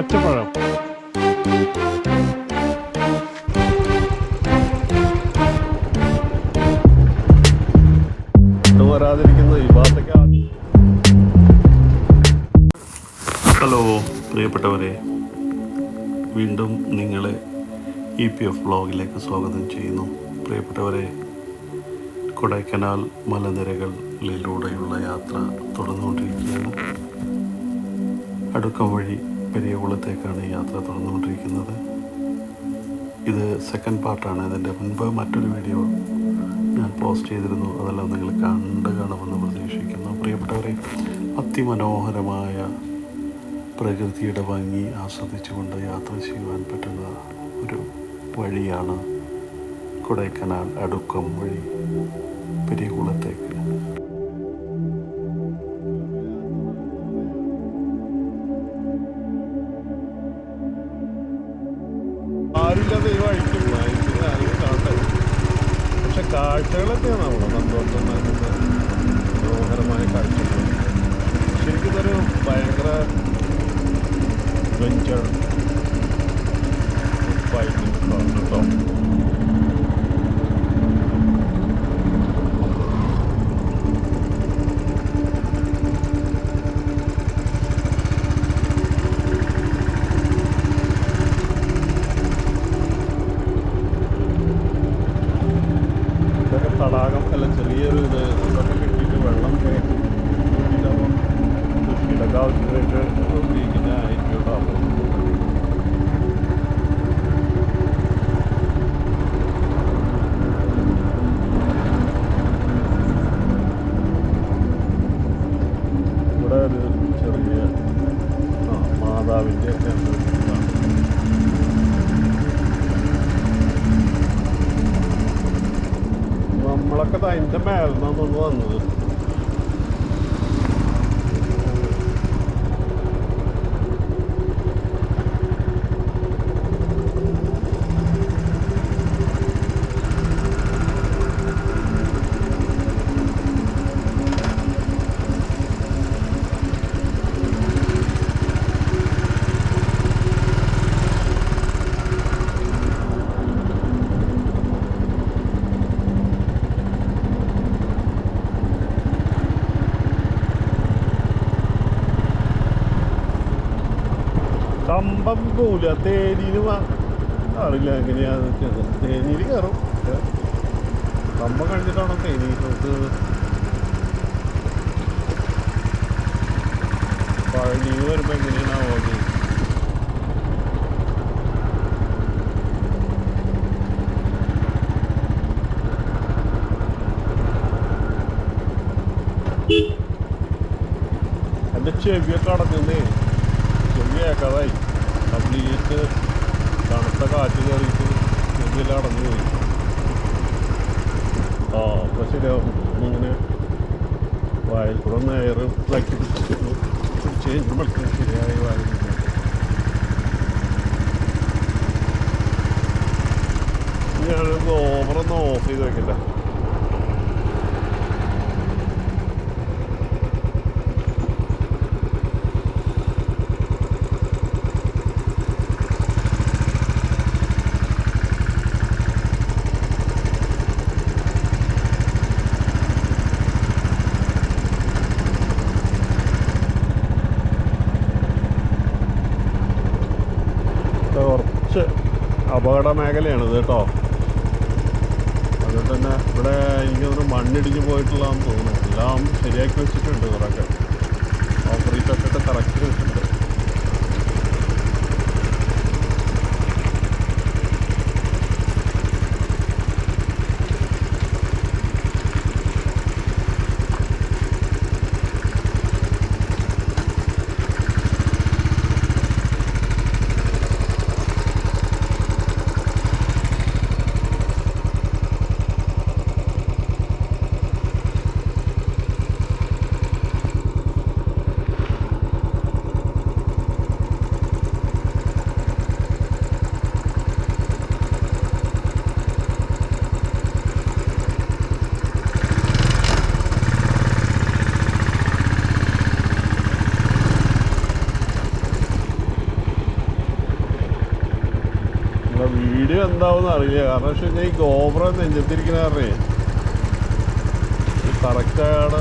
പച്ചപ്പഴം. Hello പ്രിയപ്പെട്ടവരെ വീണ്ടും നിങ്ങളെ ഇ പി എഫ് ബ്ലോഗിലേക്ക് സ്വാഗതം ചെയ്യുന്നു. പ്രിയപ്പെട്ടവരെ കൊടൈക്കനാൽ മലനിരകളിലൂടെയുള്ള യാത്ര തുടർന്നുകൊണ്ടിരിക്കുകയാണ്. അടുക്കം വഴി പെരിയകുളത്തേക്കാണ് യാത്ര തുടർന്നുകൊണ്ടിരിക്കുന്നത് ഇത് സെക്കൻഡ് പാർട്ടാണ് ഇതിന്റെ മുൻപ് മറ്റൊരു വീഡിയോ ഞാൻ പോസ്റ്റ് ചെയ്തിരുന്നു. അതെല്ലാം നിങ്ങൾ കണ്ട് കാണുമെന്ന് പ്രതീക്ഷിക്കുന്നു. പ്രിയപ്പെട്ടവരെ അതിമനോഹരമായ പ്രകൃതിയുടെ ഭംഗി ആസ്വദിച്ചുകൊണ്ട് യാത്ര ചെയ്യുവാൻ പറ്റുന്ന ഒരു വഴിയാണ് കൊടൈക്കനാൽ അടുക്കം വഴി പെരിയകുളത്തേക്ക്. ആരുമില്ലാതെ ഈ വഴിക്കും വായിക്കുന്ന ആരും കാണട്ടെ. പക്ഷെ കാഴ്ചകളൊക്കെയാണ് നമ്മൾ സന്തോഷം നൽകുന്ന മനോഹരമായ കാഴ്ചകൾ. ശരിക്കും ഇതൊരു ഭയങ്കര വെഞ്ചർ കേട്ടോ. ഇതൊക്കെ kadayım deme el, mamãe. പോവില്ല തേനിയിൽ അറിയില്ല എങ്ങനെയാന്ന് വെച്ചത് തേനിയിൽ കയറും കമ്പം കഴിഞ്ഞിട്ടാണോ നമുക്ക് പഴനി വരുമ്പോൾ എങ്ങനെയാണാവോ എന്റെ ചെവിയൊക്കെ അടക്കുന്നേ ചെവിയൊക്കെ കേൾക്കാതായി. കംപ്ലീറ്റ് തണുത്ത കാറ്റ് കയറിയിട്ട് ചെവിയെല്ലാം അടഞ്ഞു പോയി. ആ അപ്പോൾ ശരിയാവും. ഇങ്ങനെ വായിൽ കൂടെ എയർ ഇതാക്കി പിടിച്ചിട്ട് പിടിച്ച് കഴിഞ്ഞുമ്പോഴേക്കും ശരിയായി വായിൽ ഞാൻ ഓവറൊന്നും ഓഫ് ചെയ്ത് വെക്കട്ടെ ഇത് കുറച്ച് അപകട മേഖലയാണ് ഇത് കേട്ടോ. അതുകൊണ്ട് തന്നെ ഇവിടെ എനിക്ക് മണ്ണിടിഞ്ഞ് പോയിട്ടുള്ളതാണെന്ന് തോന്നുന്നു. എല്ലാം ശരിയാക്കി വെച്ചിട്ടുണ്ട് കുറേയൊക്കെ കോൺക്രീറ്റ് ഒക്കെ ഇട്ട് കറക്റ്റ് വീഡിയോ എന്താവും അറിയില്ല. കാരണം പക്ഷെ ഞാൻ ഈ ഗോപുര നെഞ്ചത്തിരിക്കണ കാരണേ കറക്റ്റ് ആണ്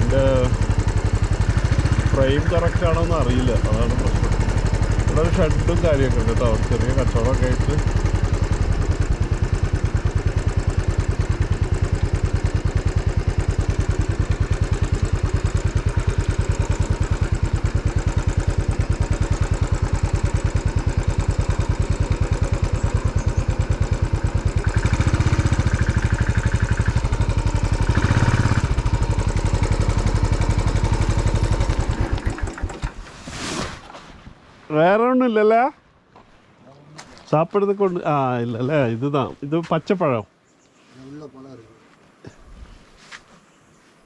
എന്റെ ഫ്രെയിം കറക്റ്റ് ആണോ എന്ന് അറിയില്ല. അതാണ് പ്രശ്നം. ഇവിടെ ഒരു ഷെഡും കാര്യമൊക്കെ ഉണ്ട് കേട്ടോ. ചെറിയ കച്ചവടമൊക്കെ ആയിട്ട്. வேற ஒன்றும் இல்லைல்ல? சாப்பிட்றதுக்கு ஒன்று ஆ இல்லைல்ல இதுதான். இது பச்சை பழம்.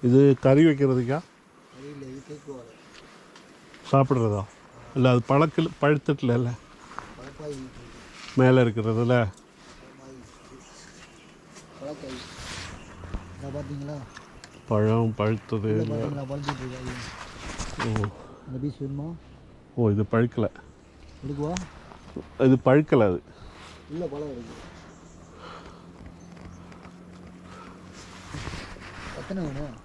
இது கறி வைக்கிறதுக்கா? சாப்பிட்றதா? இல்லை அது பழக்கில் பழுத்துட்டல மேலே இருக்கிறதுல? பழம் பழுத்தது ஓ. ஓ இது பழுக்கலை. எடுக்குவா? இது பழுக்கலை அது. உள்ள பழம் இருக்கு. எத்தனை வேணும்?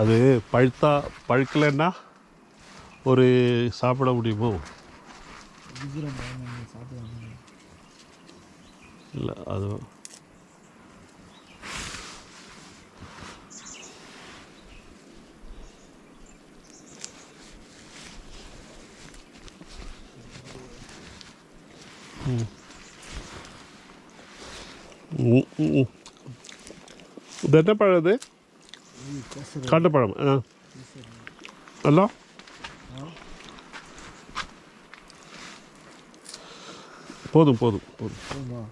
அது பழுத்தா பழுக்கலைன்னா ஒரு சாப்பிட முடியுமோ? இல்லை அது இது என்ன பழம் இது காட்டுப்பழம் ஆ ஹலோ போதும் போதும் போதும்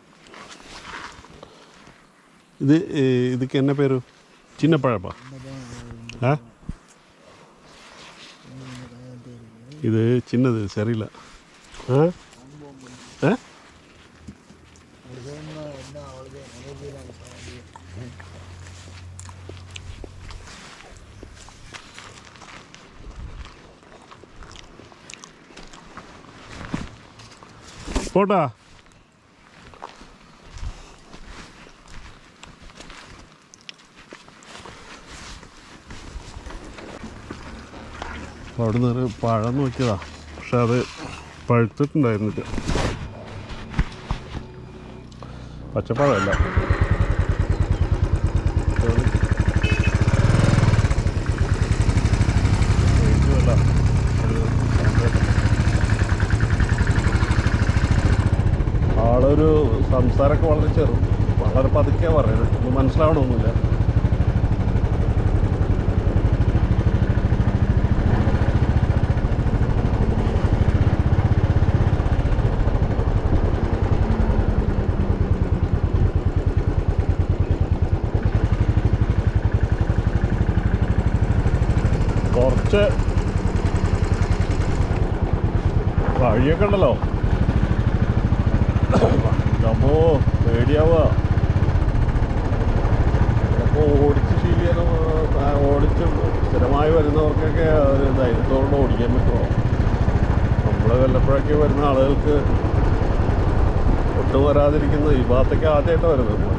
இது இதுக்கு என்ன பேர் சின்ன பழப்பா ஆ இது சின்னது சரியில்லை ஆ പോട്ടാ അവിടെ ഒരു പഴം നോക്കിയതാ. പക്ഷെ അത് പഴുത്തിട്ടുണ്ടായിരുന്നില്ല. പച്ചപ്പഴമല്ല സംസാരമൊക്കെ വളരെ ചെറു. വളരെ പതുക്കെ പറയുന്നത്. ഒന്നും മനസ്സിലാവണമൊന്നുമില്ല. കുറച്ച് വഴിയൊക്കെ ഉണ്ടല്ലോ. ഓടിച്ച് ശീലിയാൻ ഓടിച്ച് സ്ഥിരമായി വരുന്നവർക്കൊക്കെ ഒരു ധൈര്യത്തോടെ ഓടിക്കാൻ പറ്റുമോ? നമ്മൾ വല്ലപ്പോഴൊക്കെ വരുന്ന ആളുകൾക്ക് ഒട്ടും വരാതിരിക്കുന്ന ഈ ഭാഗത്തേക്ക് ആദ്യമായിട്ട് വരുന്നത്.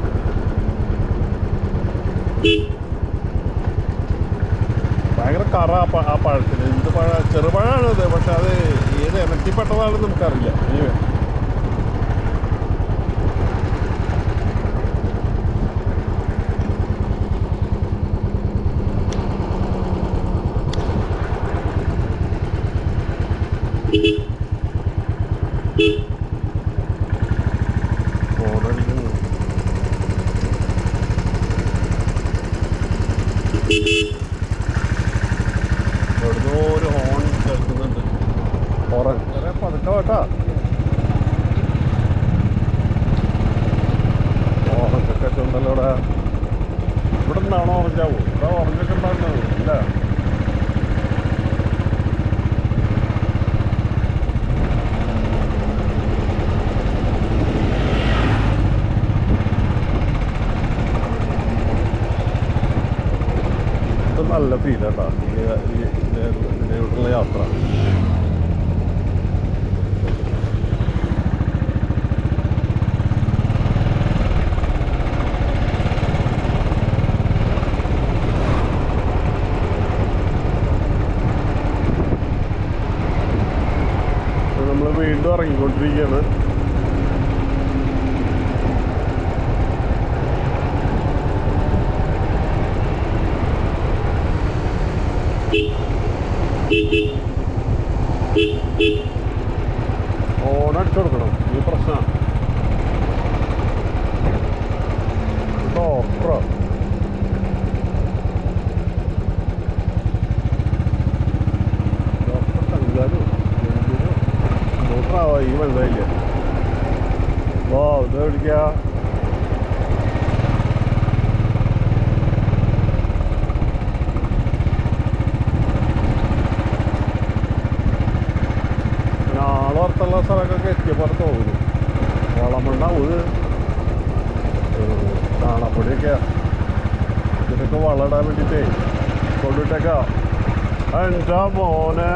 ഭയങ്കര കറ ആ പഴത്തിന് എന്ത് പഴ? ചെറുപഴാണത്. പക്ഷെ അത് ഏത് ഇനത്തിൽപ്പെട്ടതാണെന്ന് നമുക്കറിയില്ല. Anyway. Thank you. നല്ല ഫീലാണ് ഇതിലൂടെയുള്ള യാത്ര. നമ്മൾ വീണ്ടും ഇറങ്ങിക്കൊണ്ടിരിക്കുകയാണ്. ഡോക്ടറാവാ ഈ മനസ്സിലായില്ല ഓ ഇത് എവിടേക്കാ നാളെ പുറത്തുള്ള സ്ഥലമൊക്കെ എത്തിയ പോലെ തോന്നുന്നു. വളമുണ്ടാവും ഇത് കാണപ്പൊടിയൊക്കെ ഇതിനൊക്കെ വളമിടാൻ വേണ്ടിയിട്ടേ കൊണ്ടിട്ടേക്കാ എന്റെ മോനെ.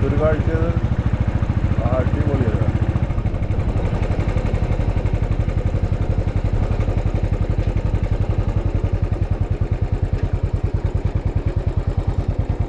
എന്തൊരു കാഴ്ച